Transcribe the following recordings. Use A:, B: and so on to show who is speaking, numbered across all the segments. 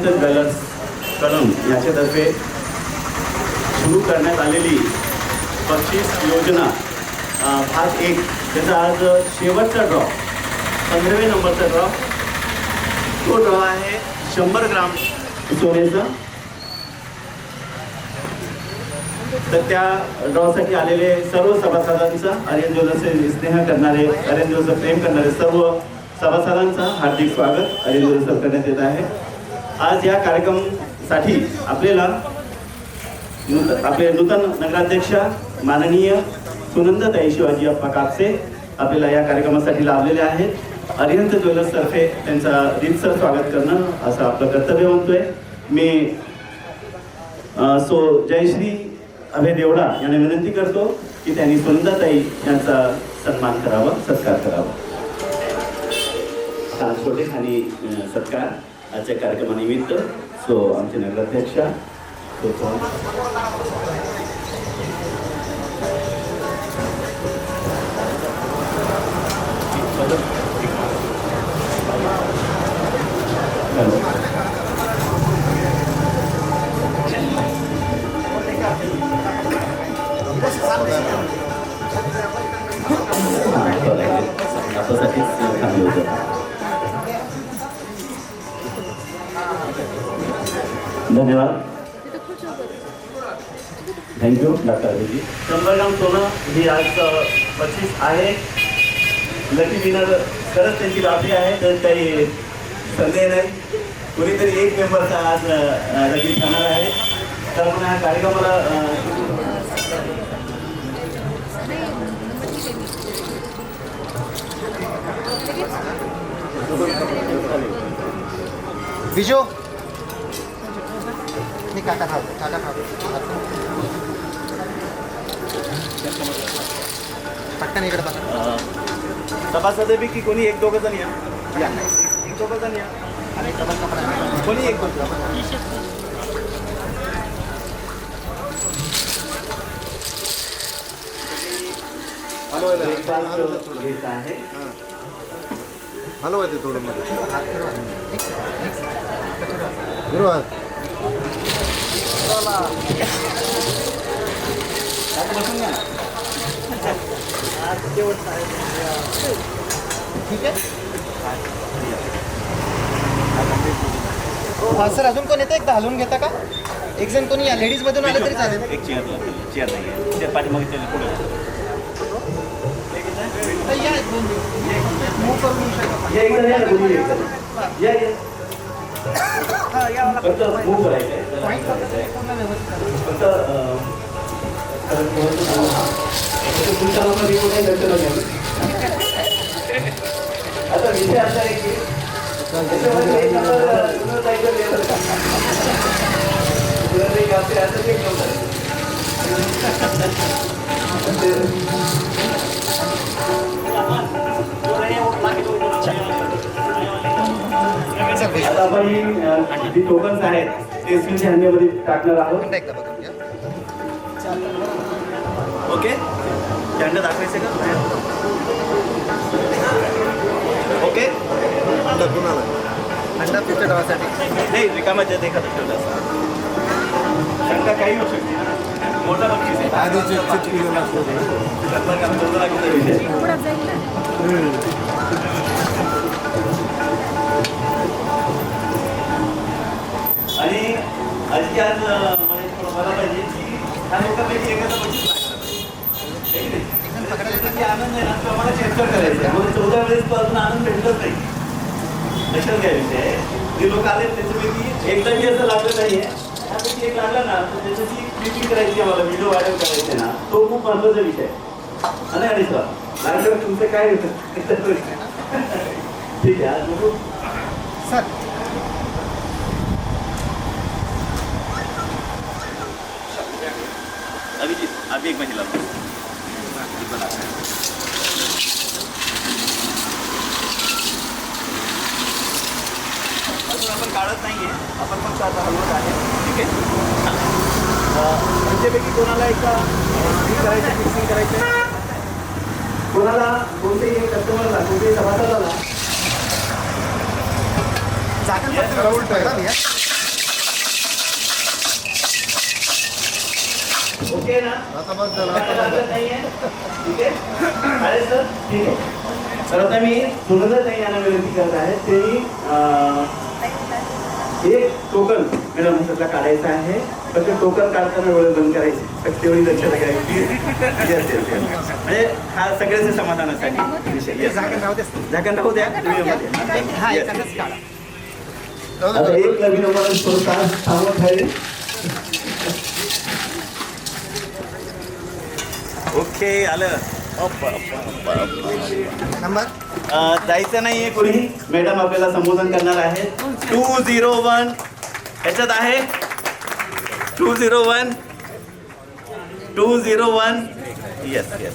A: Arihant jewellers कलम याच्यातर्फे सुरू करण्यात आलेली बक्षीस योजना भाग एक त्याचा आज शेवटचा ड्रॉ पंधरावे नंबरचा ड्रॉ तो ड्रॉ आहे शंभर ग्राम सोन्याचा. तर त्या ड्रॉसाठी आलेले सर्व सभासदांचा आर्यन ज्वेलर्सचे स्नेह करणारे आर्यन ज्वेलर्सचं प्रेम करणारे सर्व सभासदांचा हार्दिक स्वागत आर्यन ज्वेलर्स करण्यात येत आहे. आज या कार्यक्रमासाठी आपल्याला आपले नूतन नगराध्यक्ष माननीय सुनंदताई शिवाजी अप्पा कापसे आपल्याला या कार्यक्रमासाठी लाभलेले आहेत. अरिहंत ज्वेलर्स तर्फे त्यांचा रीतसर स्वागत करणं असं आपलं कर्तव्य म्हणतोय मी सो जयश्री अभय देवडा यांना विनंती करतो की त्यांनी सुनंदाताई यांचा सन्मान करावा सत्कार करावा. हा छोटेखानी सत्कार. आजच्या कार्यक्रमानिमित्त. सो आमचे नगराध्यक्ष थँक्यू डॉक्टर अभिजी शंभर ग्राम सोनं ही आज बक्षीस आहे. लकी विनर खरंच त्यांची लाभली आहे तर काही संदेह नाही. कुणीतरी एक मेंबरचा आज लकी ठरणार आहे. तर आपण ह्या कार्यक्रमाला
B: बिजो मी काका खाव काका खाव पटकन इकडे बघा
A: सभासदापैकी कोणी एक दोघं जण या. या. एक दोघं जण या.
B: आणि डबल कपडा
A: कोणी एक दोघं घेत आहे
C: हलवायचे थोडं मध्ये.
A: ना.
B: ठीक आहे हा सर अजून कोण येतं? एकदा हलवून घेता का? एक जण कोणी या लेडीज मधून आलं तरी चालेल.
A: एक चेअर चेअर नाही आहे त्या पाठीमागे त्याला पुढे.
B: तर या एक दोन मूव करून येऊ शकता.
A: या इकडे या ना, कोणी एक जण. या या.
B: हा, या मला
A: फक्त मूव करायचं आहे जरा
B: पॉईंट
A: करायचं आहे.
B: पूर्ण व्यवस्थित आहे.
A: फक्त अं, आता विषय असा आहे की त्याच्यामध्ये एक नंबर ते असं ते आता आपण जी टोकन्स आहेत ते स्क्रीनच्या हँडमध्ये टाकणार आहोत. ओके? झंड दाखवायचे का ओके?
C: अंडा कुणाला
B: अंडा पुढच्या डावासाठी.
A: नाही रिकामा जे देखत ठेवला शंका काही होऊ शकते मोठा बक्षीस आहे.
C: आधीच
A: आणि आजची आज मला पाहिजे की ह्या लोकांपैकी एखादा बक्षीस? आहे ना तो आम्हाला शेअर करायचा आहे. मग चौदा वेळेस तो अजून आनंद भेटतच नाही. लक्षात घ्या विषय. आहे. जे लोक आले त्याच्यापैकी एकदाही असं लागलं नाहीये. त्यापैकी एक लागला ना तर त्याच्याची क्लिपिंग करायची आम्हाला व्हिडिओ व्हायरल करायचे ना तो खूप महत्त्वाचा विषय आहे. आणि आणि सर लागल्यावर तुमचं काय होतं? ठीक आहे आज बघू.
B: सर.
A: अभिजित अभी एक महिला. आपण पण चार हलवत आहे. ठीक आहे? तुमच्यापैकी कोणाला एका करायचं फिक्सिंग करायचं कोणाला कोणत्याही कस्टमरला कोणत्याही सभासदाला ओके ना? नाही आहे ठीक आहे? अरे ठीक आहे. तर आता मी दोन हजार नाही यांना विनंती करत आहे ते एक टोकन मॅडम हातातला काढायचं आहे. पण ते टोकन काढताना वेळ बंद करायची. फक्त तेवढी दक्षता घ्यायची. म्हणजे हा सगळ्याचे समाधानासाठी विषय.
B: झाकण राहू
A: द्या. व्हिडिओमध्ये.
B: हा.
A: एक नवीन थांबत आहे ओके आलं.
B: नंबर
A: जायचं नाहीये कोणी. मॅडम आपल्याला संबोधन करणार आहे टू झिरो वन ह्याच्यात आहे. Two zero one two zero one yes yes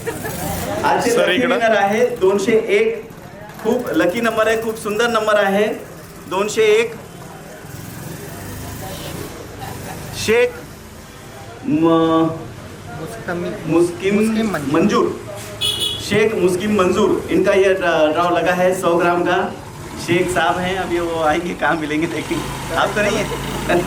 A: आजचे
D: इकडं.
A: winner आहे दोनशे एक. खूप लकी नंबर आहे खूप सुंदर नंबर आहे. दोनशे एक. शेख म-
B: मुस्तमी
A: मुस्किम
B: मुस्किम मंजूर।
A: शेख मुस्किम मंजूर इनका ये ड्राव लगा है सौ ग्राम का। शेख साहब हैं अभी वो आएंगे कहाँ मिलेंगे देखेंगे आप तो नहीं है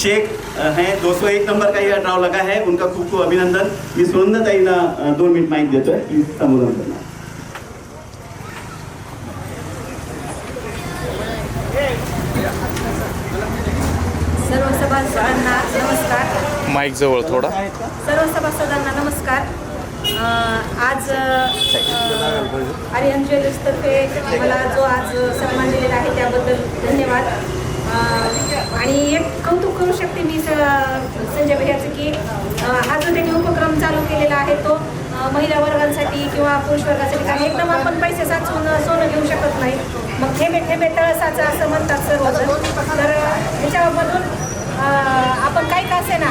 A: शेख हैं 201 नंबर का ये ड्राव लगा है उनका खूप खूप अभिनंदन। मी सुनंदाताईला अ, दोन मिनिट माहीत देतोय प्लीज संबोधन करणार
E: सर्व सभासदांना नमस्कार.
D: माईक जवळ थोडा.
E: सर्व सभासदांना नमस्कार. आज आर्यन ज्वेलर्सतर्फे मला जो आज सन्मान दिलेला आहे त्याबद्दल धन्यवाद. आणि एक कौतुक करू शकते मी स संजय भैयाचं की हा जो त्यांनी उपक्रम चालू केलेला आहे तो महिला वर्गांसाठी किंवा पुरुष वर्गासाठी काही एकदम आपण पैसे साचून सोनं घेऊ शकत नाही. मग थेंबे थेंबे तळसाचं असं म्हणतात सर्व तर ह्याच्यामधून आपण काही का असे ना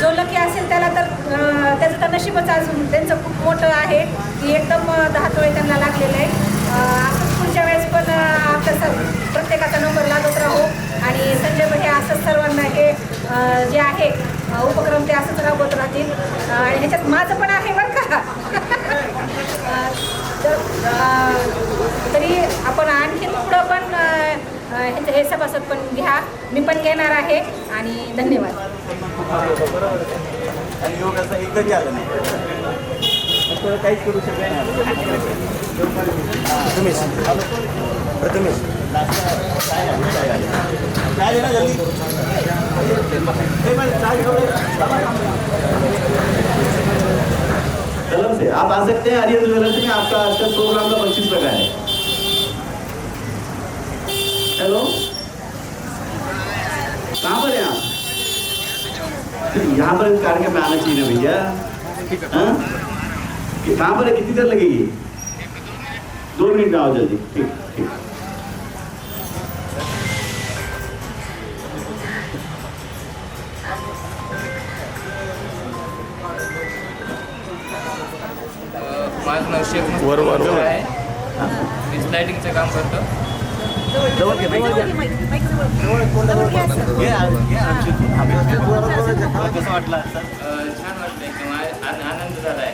E: जो लकी असेल त्याला तर तर नशीबच अजून त्यांचं खूप मोठं आहे. की एकदम अं, दहा तोळे त्यांना लागलेलं आहे. असंच पुढच्या वेळेस पण आपल्या प्रत्येकाचा नंबर लागत राहू आणि संजय भटे असंच सर्वांना हे जे आहे उपक्रम ते असंच राबवत राहतील. आणि ह्याच्यात माझं पण आहे बरं का. तर तरी आपण आणखी पुढं पण हे सभासद पण घ्या. मी पण घेणार आहे आणि धन्यवाद.
A: आणि योग असं एकही आलं नाही. असं काहीच करू शकत नाही
B: प्रथमेश. प्रथमेश.
A: चाय देना जल्दी ए, मैं चाय छोड़ कलम से आप आ सकते हैं आर्यन ज्वेलर्स में आपका आज का सौ ग्राम का पच्चीस लगा है। हेलो यहाँ पर कार के में आना चाहिए ना भैया? कि- कहाँ पर कितनी देर लगेगी दो मिनट में आओ जल्दी ठीक ठीक.
F: माझं नाव शेख
D: वर- वर-.
F: आहे. मी स्लायडिंगचं काम करतो.
A: जवळ घे, कसं वाटलं
F: छान वाटलं एकदम. आनंद झाला आहे.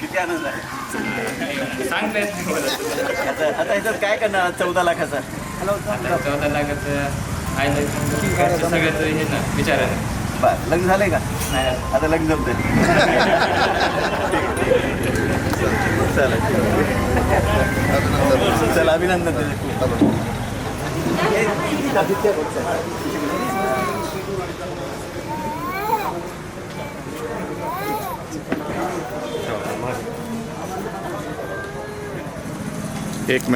A: किती आनंद आहे?
F: सांगता येत नाही मला.
A: आता आता ह्याच्यात काय करणार चौदा लाखाचा?
F: आता चौदा लाखाचं आहे सगळ्याचं हे ना विचारायला
A: बर लग्न झालंय का?
F: नाही.
A: आता लग्न जमतंय. चला चला अभिनंदन.
D: एक मिनिट